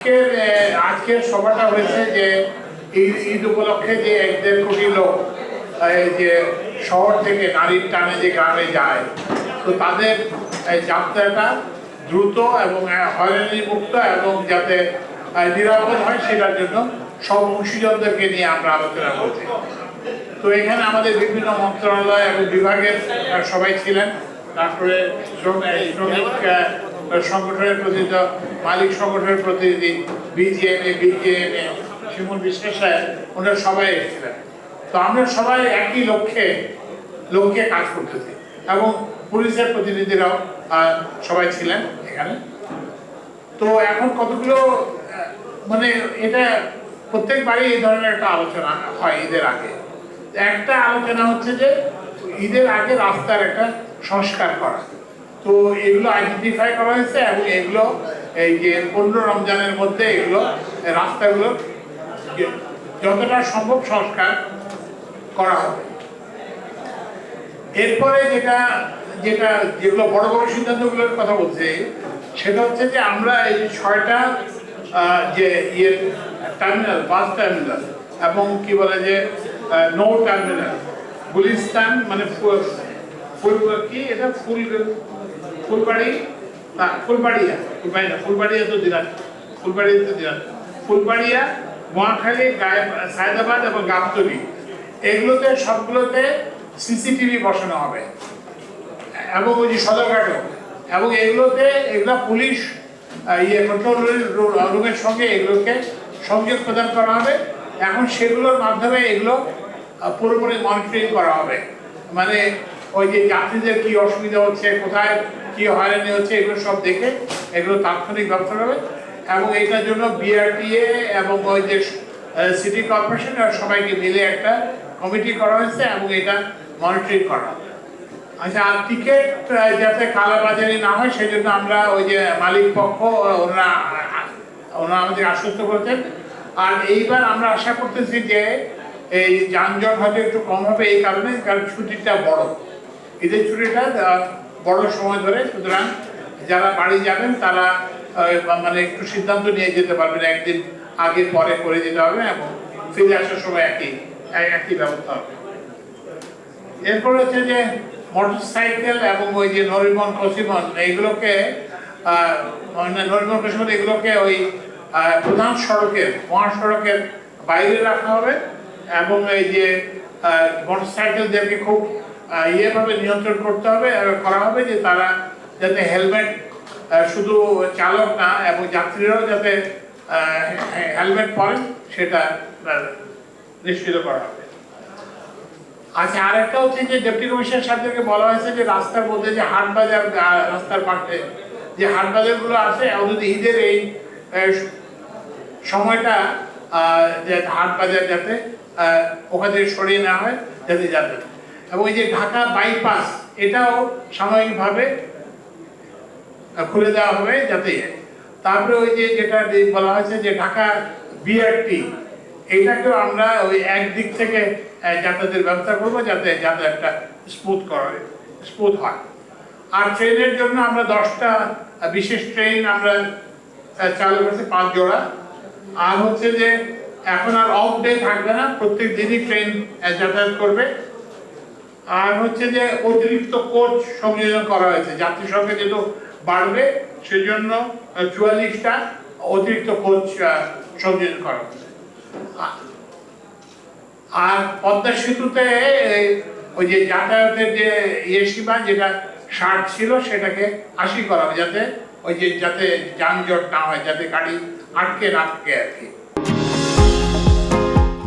আজকের আজকের সভাটা হয়েছে যে ঈদ ঈদ উপলক্ষে যে এক দেড় কোটি লোক যে শহর থেকে টানে যে গ্রামে যায় তো তাদের যাত্রাটা দ্রুত এবং আহ, হয়রানি মুক্ত এবং যাতে নিরাপদ হয় সেটার জন্য সব অংশীজনদেরকে নিয়ে আমরা আলোচনা করছি। তো এখানে আমাদের বিভিন্ন মন্ত্রণালয় এবং বিভাগের সবাই ছিলেন তারপরে শ্রমিক সংগঠনের প্রতিনিধি মালিক সংগঠনের প্রতিনিধি বিজিএমএ বিজিএমএ শিমুল বিশ্বাস সাহেব, ওনারা সবাই এসেছিলেন। তো আমরা সবাই একই লক্ষ্যে লক্ষ্যে কাজ করতেছি এবং পুলিশের প্রতিনিধিরাও সবাই ছিলেন এখানে। তো এখন কতগুলো মানে এটা প্রত্যেকবারই এই ধরনের একটা আলোচনা হয় ঈদের আগে। একটা আলোচনা হচ্ছে যে ঈদের আগে রাস্তার একটা সংস্কার করা। তো এগুলো আইডেন্টিফাই করা হয়েছে এবং এগুলো এই যে পনেরো রমজানের মধ্যে এগুলো রাস্তাগুলো যতটা সম্ভব সংস্কার করা হবে। এরপরে যেটা যেটা যেগুলো বড় বড় সিদ্ধান্তগুলোর কথা বলছি, সেটা হচ্ছে যে আমরা এই ছয়টা যে ইয়ে টার্মিনাল বাস টার্মিনাল এবং কি বলে যে নো টার্মিনাল গুলিস্তান মানে ফুল কি এটা? ফুল ফুলবাড়ি, না ফুলবাড়িয়া ফুলবাড়ি না ফুলবাড়িয়া তো দিনাজ, ফুলবাড়ি তো দিনাজ। ফুলবাড়িয়া মহাখালী সায়দাবাদ এবং গাবতলি। এগুলোতে সবগুলোতে সিসিটিভি বসানো হবে। এবং ওই যে সদরঘাটও। এবং এগুলোতে, এগুলো পুলিশ ইয়ে কন্ট্রোল রুমের সঙ্গে এগুলোকে সংযোগ প্রদান করা হবে। এখন সেগুলোর মাধ্যমে এগুলো পুরোপুরি মনিটরিং করা হবে। মানে ওই যে যাত্রীদের কি অসুবিধা হচ্ছে, কোথায় কি হয়রানি হচ্ছে এগুলো সব দেখে, এগুলো তাৎক্ষণিক ব্যবস্থা হবে এবং এটার জন্য বিআরটিএ এবং ওই যে সিটি কর্পোরেশন সবাইকে মিলে একটা কমিটি করা হয়েছে এবং এটা মনিটরিং করা। আচ্ছা আর টিকিট যাতে কালাবাজারি না হয় সেই জন্য আমরা ওই যে মালিক পক্ষ ওনারা ওনারা আমাদের আশ্বস্ত করেছেন। আর এইবার আমরা আশা করতেছি যে এই যানজট হয়তো একটু কম হবে এই কারণে, কারণ ছুটিটা বড়। ঈদের ছুটিটা বড় সময় ধরে, সুতরাং যারা বাড়ি যাবেন, তারা মানে একটু সিদ্ধান্ত নিয়ে যেতে পারবেন, একদিন আগে, পরে করে যেতে হবে এবং ফিরে আসার সময় একই একই ব্যবস্থা হবে। এরপর হচ্ছে যে মোটরসাইকেল এবং ওই যে নরিমন কসিমন এইগুলোকে মানে নরিমন কসিমন এগুলোকে ওই প্রধান সড়কের, মহাসড়কের বাইরে রাখা হবে এবং এই যে মোটরসাইকেলদেরকে খুব ইয়েভাবে নিয়ন্ত্রণ করতে হবে করা হবে যে তারা যাতে হেলমেট শুধু চালক না, এবং যাত্রীরাও যাতে হেলমেট পরেন সেটা নিশ্চিত করা হবে। আচ্ছা আরেকটা হচ্ছে যে ডেপুটি কমিশনার সাহেবদেরকে বলা হয়েছে যে রাস্তার মধ্যে যে হাট বাজার রাস্তার পাশে যে হাট বাজারগুলো আছে যদি ঈদের এই সময়টা হাট বাজার যাতে ওখান থেকে সরিয়ে নেওয়া হয়, যাতে যাতে এবং এই যে ঢাকা বাইপাস, এটাও সাময়িকভাবে খুলে দেওয়া হবে যাতে তারপরে ওই যে যেটা বলা হয়েছে যে ঢাকা বিআরটি এইটাকেও আমরা ওই একদিক থেকে যাতায়াতের ব্যবস্থা করব যাতে যাতায়াতটা স্মুথ করা স্মুথ হয়। আর ট্রেনের জন্য আমরা দশটা বিশেষ ট্রেন আমরা চালু করছি পাঁচ জোড়া। আর হচ্ছে যে এখন আর অফ ডে থাকবে না, প্রত্যেক দিনই ট্রেন যাতায়াত করবে। আর হচ্ছে যে অতিরিক্ত কোচ সংযোজন করা হয়েছে। সংখ্যা যেহেতু বাড়বে, সেজন্য চুয়াল্লিশটা অতিরিক্ত কোচ সংযোজন করা হয়েছে আর পদ্মা সেতুতে, ওই যে যাতায়াতের যে ইয়ে সীমা, যেটা ষাট ছিল, সেটাকে আশি করা হবে, যাতে ওই যে, যাতে যানজট না হয়, যাতে গাড়ি আটকে থাকে আর কি।